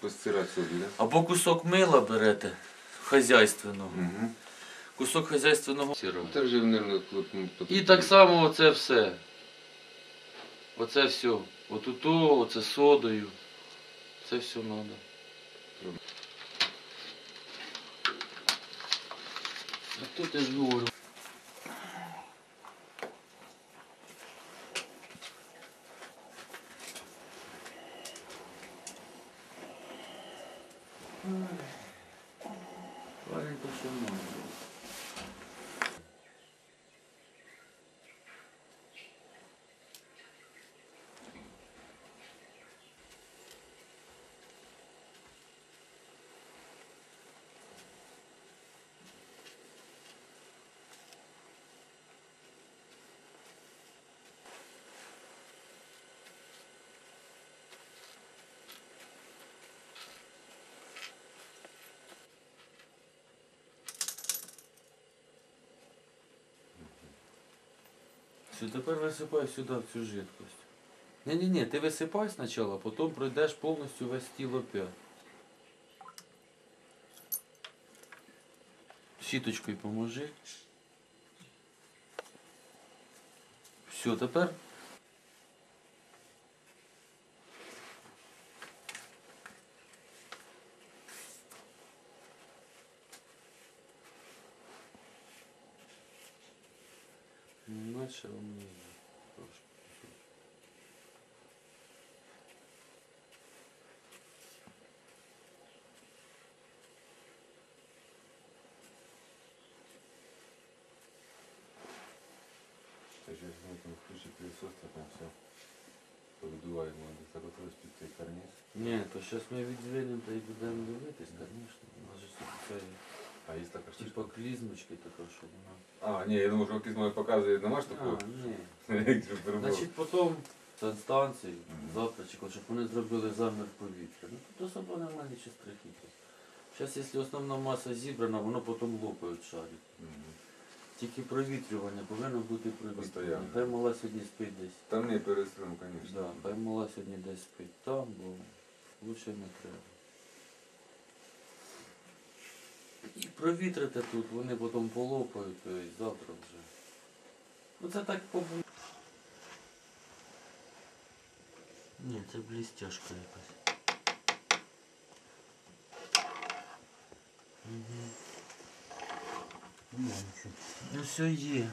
постирати собі, да? Або кусок мила берете хазяйственного. Угу. Кусок хазяйственного сира. Це вже, мабуть, от, ну, І так само оце все. Оце все. От то, оце содою. Це все треба. А тут я ж говорю. Парень то все надо. Все, тепер висипай сюди в цю жидкость. Ні-ні-ні, ти висипай спочатку, а потім пройдеш повністю весь тіл опять. Щіточкою поможи. Все, тепер. Наче воно є трошки. Та ж ну, там включи пилосос, там все. Повидуває надо. Заготовиш під цей карниз. Ні, то зараз ми відзвінимо та й будемо дивитись, звісно. У нас же така є, А є така штука. типа клізмочки така, що вона. А, ні, я думав, що моє показує, нема ж А, такого? ні. Як же перебор. Значить, потім санстанції, завтра чи коли, щоб вони зробили замір повітря. Ну тут особо немає нічого страхіти. Зараз, якщо основна маса зібрана, воно потім лопають шарик. Мгм. Тільки провітрювання повинно бути провітрювання. Постоянно. Хай мала сьогодні спить десь. Там не перестрим, звісно. Да, хай мала сьогодні десь спить там, бо лучше не треба. І провітрите тут, вони потім полопають, то і завтра вже. Ну це так побу. Ні, це блістяшка якась. Угу. Ну все є.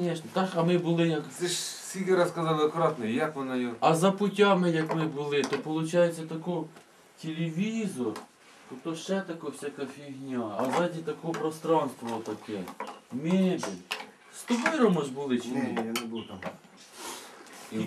Звісно, так, а ми були як. Це ж скільки раз казали акуратно, як вона його. А за путями, як ми були, то виходить тако телевізор, то ще така всяка фігня, а ззаді таке пространство таке. Мебель. З тобою Рома ж були чи ні? не був там. І